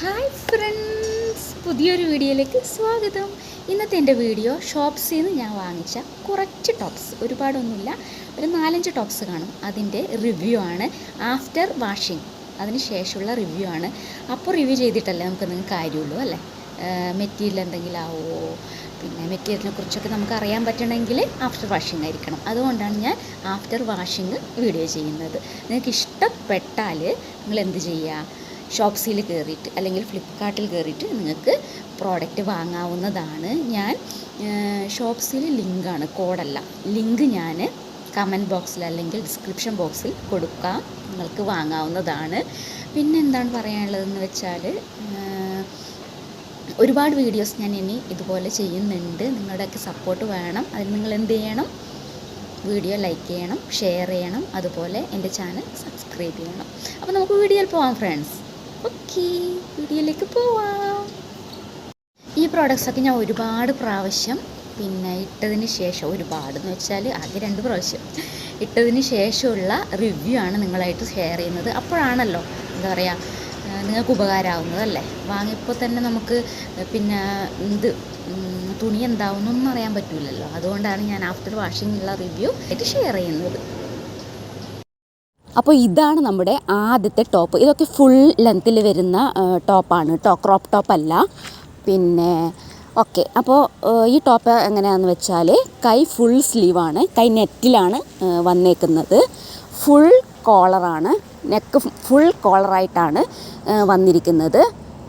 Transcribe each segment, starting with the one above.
Hi friends പുതിയൊരു വീഡിയോയിലേക്ക് സ്വാഗതം. ഇന്നത്തെ എന്റെ വീഡിയോ ഷോപ്സിൽ നിന്ന് ഞാൻ വാങ്ങിച്ച കുറച്ച് ടോപ്സ്. ഒരുപാടൊന്നുമില്ല ഒരു നാലഞ്ച് ടോപ്സ് കാണും. അതിന്റെ റിവ്യൂ ആണ് ആഫ്റ്റർ വാഷിംഗ്. അതിന് ശേഷമുള്ള റിവ്യൂ ആണ്. അപ്പോൾ റിവ്യൂ ചെയ്തിട്ടല്ലേ നിങ്ങൾക്ക് കാര്യമുള്ളൂ അല്ലേ? മെറ്റീരിയൽ എന്തെങ്കിലും ആവുമോ? പിന്നെ മെറ്റീരിയലിനെ കുറിച്ചൊക്കെ നമുക്ക് അറിയാൻ പറ്റണമെങ്കിൽ ആഫ്റ്റർ വാഷിംഗ് ആയിരിക്കണം. അതുകൊണ്ടാണ് ഞാൻ ആഫ്റ്റർ വാഷിംഗ് വീഡിയോ ചെയ്യുന്നത്. നിങ്ങൾക്ക് ഇഷ്ടപ്പെട്ടാൽ നിങ്ങൾ എന്ത് ചെയ്യുക? ഷോപ്സിയിൽ കയറിയിട്ട് അല്ലെങ്കിൽ ഫ്ലിപ്പ്കാർട്ടിൽ കയറിയിട്ട് നിങ്ങൾക്ക് പ്രോഡക്റ്റ് വാങ്ങാവുന്നതാണ്. ഞാൻ ഷോപ്സിൽ ലിങ്കാണ് കോഡല്ല. ലിങ്ക് ഞാൻ കമന്റ് ബോക്സിൽ അല്ലെങ്കിൽ ഡിസ്ക്രിപ്ഷൻ ബോക്സിൽ കൊടുക്കാം. നിങ്ങൾക്ക് വാങ്ങാവുന്നതാണ്. പിന്നെ എന്താണ് പറയാനുള്ളതെന്ന് വെച്ചാൽ ഒരുപാട് വീഡിയോസ് ഞാൻ ഇനി ഇതുപോലെ ചെയ്യുന്നുണ്ട്. നിങ്ങളുടെയൊക്കെ സപ്പോർട്ട് വേണം. അതിന് നിങ്ങൾ എന്ത് ചെയ്യണം? വീഡിയോ ലൈക്ക് ചെയ്യണം ഷെയർ ചെയ്യണം. അതുപോലെ എന്റെ ചാനൽ സബ്സ്ക്രൈബ് ചെയ്യണം. അപ്പോൾ നമുക്ക് വീഡിയോയിൽ പോവാം ഫ്രണ്ട്സ് ഓക്കെ വീഡിയോയിലേക്ക് പോവാം. ഈ പ്രോഡക്റ്റ്സൊക്കെ ഞാൻ ഒരുപാട് പ്രാവശ്യം പിന്നെ ഇട്ടതിന് ശേഷം ഒരുപാട് എന്ന് വെച്ചാൽ ആകെ രണ്ട് പ്രാവശ്യം ഇട്ടതിന് ശേഷമുള്ള റിവ്യൂ ആണ് നിങ്ങളായിട്ട് ഷെയർ ചെയ്യുന്നത്. അപ്പോഴാണല്ലോ എന്താ പറയുക നിങ്ങൾക്ക് ഉപകാരമാവുന്നതല്ലേ വാങ്ങിയപ്പോൾ തന്നെ നമുക്ക് പിന്നെ ഇത് തുണി എന്താവുന്നൊന്നും അറിയാൻ പറ്റില്ലല്ലോ അതുകൊണ്ടാണ് ഞാൻ ആഫ്റ്റർ വാഷിങ്ങുള്ള റിവ്യൂ ആയിട്ട് ഷെയർ ചെയ്യുന്നത്. അപ്പോൾ ഇതാണ് നമ്മുടെ ആദ്യത്തെ ടോപ്പ് ഇതൊക്കെ ഫുൾ ലെങ്ത്തിൽ വരുന്ന ടോപ്പാണ് കേട്ടോ ക്രോപ്പ് ടോപ്പ് അല്ല. പിന്നെ ഓക്കെ അപ്പോൾ ഈ ടോപ്പ് എങ്ങനെയാണെന്ന് വെച്ചാൽ കൈ ഫുൾ സ്ലീവാണ് കൈ നെറ്റിലാണ് വന്നേക്കുന്നത്. ഫുൾ കോളറാണ് നെക്ക് ഫുൾ കോളറായിട്ടാണ് വന്നിരിക്കുന്നത്.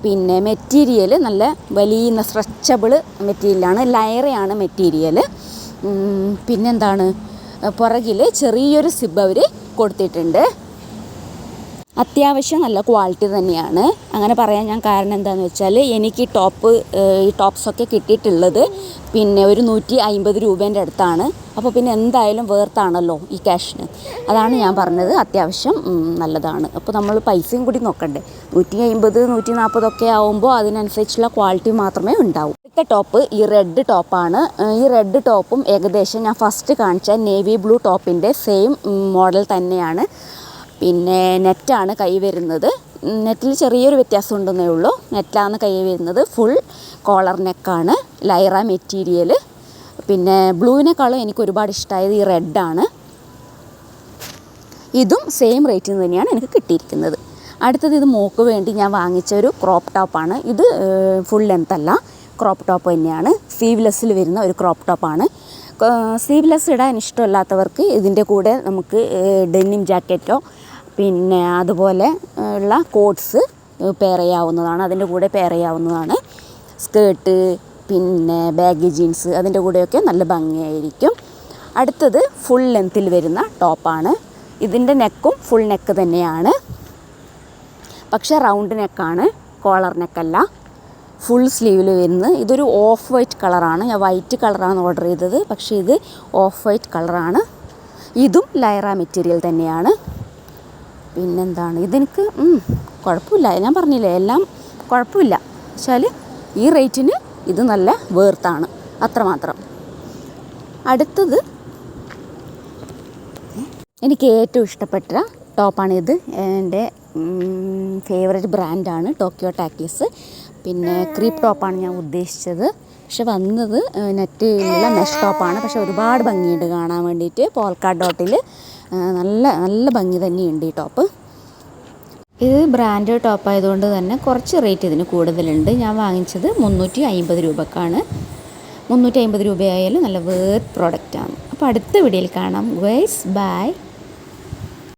പിന്നെ മെറ്റീരിയൽ നല്ല വലിയ സ്ട്രെച്ചബിൾ മെറ്റീരിയലാണ് ലയറയാണ് മെറ്റീരിയൽ പിന്നെന്താണ്? പുറകിൽ ചെറിയൊരു സിബ് അവർ കൊടുത്തിട്ടുണ്ട്. അത്യാവശ്യം നല്ല ക്വാളിറ്റി തന്നെയാണ്. അങ്ങനെ പറയാൻ ഞാൻ കാരണം എന്താണെന്ന് വെച്ചാൽ എനിക്ക് ടോപ്പ് ഈ ടോപ്സൊക്കെ കിട്ടിയിട്ടുള്ളത് പിന്നെ ഒരു നൂറ്റി അമ്പത് രൂപേന്റെ അടുത്താണ്. അപ്പോൾ പിന്നെ എന്തായാലും വേർത്താണല്ലോ ഈ ക്യാഷിന് അതാണ് ഞാൻ പറഞ്ഞത്. അത്യാവശ്യം നല്ലതാണ്. അപ്പോൾ നമ്മൾ പൈസയും കൂടി നോക്കണ്ടേ. നൂറ്റി അമ്പത് നൂറ്റി നാൽപ്പതൊക്കെ ആവുമ്പോൾ അതിനനുസരിച്ചുള്ള ക്വാളിറ്റി മാത്രമേ ഉണ്ടാവൂ. അടുത്ത ടോപ്പ് ഈ റെഡ് ടോപ്പാണ് ഈ റെഡ് ടോപ്പും ഏകദേശം ഞാൻ ഫസ്റ്റ് കാണിച്ച നേവി ബ്ലൂ ടോപ്പിന്റെ സെയിം മോഡൽ തന്നെയാണ്. പിന്നെ നെറ്റാണ് കൈ വരുന്നത്. നെറ്റിൽ ചെറിയൊരു വ്യത്യാസം ഉണ്ടെന്നേ ഉള്ളൂ. നെറ്റിലാണ് കൈ വരുന്നത് ഫുൾ കോളർ നെക്കാണ് ലൈറ മെറ്റീരിയൽ പിന്നെ ബ്ലൂവിനേക്കാളും എനിക്ക് ഒരുപാട് ഇഷ്ടമായത് ഈ റെഡാണ് ഇതും സെയിം റേറ്റിൽ നിന്ന് തന്നെയാണ് എനിക്ക് കിട്ടിയിരിക്കുന്നത്. അടുത്തത് ഇത് മോക്ക് വേണ്ടി ഞാൻ വാങ്ങിച്ച ഒരു ക്രോപ്പ് ടോപ്പാണ് ഇത് ഫുൾ ലെങ്ത് അല്ല. ക്രോപ്പ് ടോപ്പ് തന്നെയാണ്. സ്ലീവ്ലെസ്സിൽ വരുന്ന ഒരു ക്രോപ്പ് ടോപ്പാണ് സ്ലീവ്ലെസ് ഇടാൻ ഇഷ്ടമില്ലാത്തവർക്ക് ഇതിന്റെ കൂടെ നമുക്ക് ഡെന്നിം ജാക്കറ്റോ പിന്നെ അതുപോലെ ഉള്ള കോട്ട്സ് പെയർ ചെയ്യാവുന്നതാണ്. അതിന്റെ കൂടെ പെയർ ചെയ്യാവുന്നതാണ്. സ്കേർട്ട് പിന്നെ ബാഗി ജീൻസ് അതിന്റെ കൂടെയൊക്കെ നല്ല ഭംഗിയായിരിക്കും. അടുത്തത് ഫുൾ ലെങ്ത്തിൽ വരുന്ന ടോപ്പാണ് ഇതിന്റെ നെക്കും ഫുൾ നെക്ക് തന്നെയാണ്. പക്ഷേ റൗണ്ട് നെക്കാണ് കോളർ നെക്കല്ല ഫുൾ സ്ലീവിൽ വരുന്നത്. ഇതൊരു ഓഫ് വൈറ്റ് കളറാണ് ഞാൻ വൈറ്റ് കളറാണ് ഓർഡർ ചെയ്തത്. പക്ഷേ ഇത് ഓഫ് വൈറ്റ് കളറാണ് ഇതും ലൈറ മെറ്റീരിയൽ തന്നെയാണ്. പിന്നെന്താണ്? ഇതെനിക്ക് കുഴപ്പമില്ല. ഞാൻ പറഞ്ഞില്ലേ എല്ലാം കുഴപ്പമില്ല. വെച്ചാൽ ഈ റേറ്റിന് ഇത് നല്ല വേർത്താണ് അത്രമാത്രം അടുത്തത് എനിക്ക് ഏറ്റവും ഇഷ്ടപ്പെട്ട ടോപ്പാണിത് എന്റെ ഫേവറേറ്റ് ബ്രാൻഡാണ് ടോക്കിയോ ടാക്കീസ് പിന്നെ ക്രീപ്പ് ടോപ്പാണ് ഞാൻ ഉദ്ദേശിച്ചത്. പക്ഷെ വന്നത് നെറ്റ് ഉള്ള മെഷ് ടോപ്പാണ് പക്ഷെ ഒരുപാട് ഭംഗിയുണ്ട് കാണാൻ വേണ്ടിയിട്ട്. പോൽക്കാട് ഡോട്ടിൽ നല്ല നല്ല ഭംഗി തന്നെയുണ്ട് ഈ ടോപ്പ് ഇത് ബ്രാൻഡ് ടോപ്പ് ആയതുകൊണ്ട് തന്നെ കുറച്ച് റേറ്റ് ഇതിന് കൂടുതലുണ്ട്. ഞാൻ വാങ്ങിച്ചത് മുന്നൂറ്റി അമ്പത് രൂപക്കാണ്. മുന്നൂറ്റി അമ്പത് രൂപയായാലും നല്ല വേർത്ത് പ്രോഡക്റ്റാണ് അപ്പോൾ അടുത്ത വീഡിയോയിൽ കാണാം. Guys bye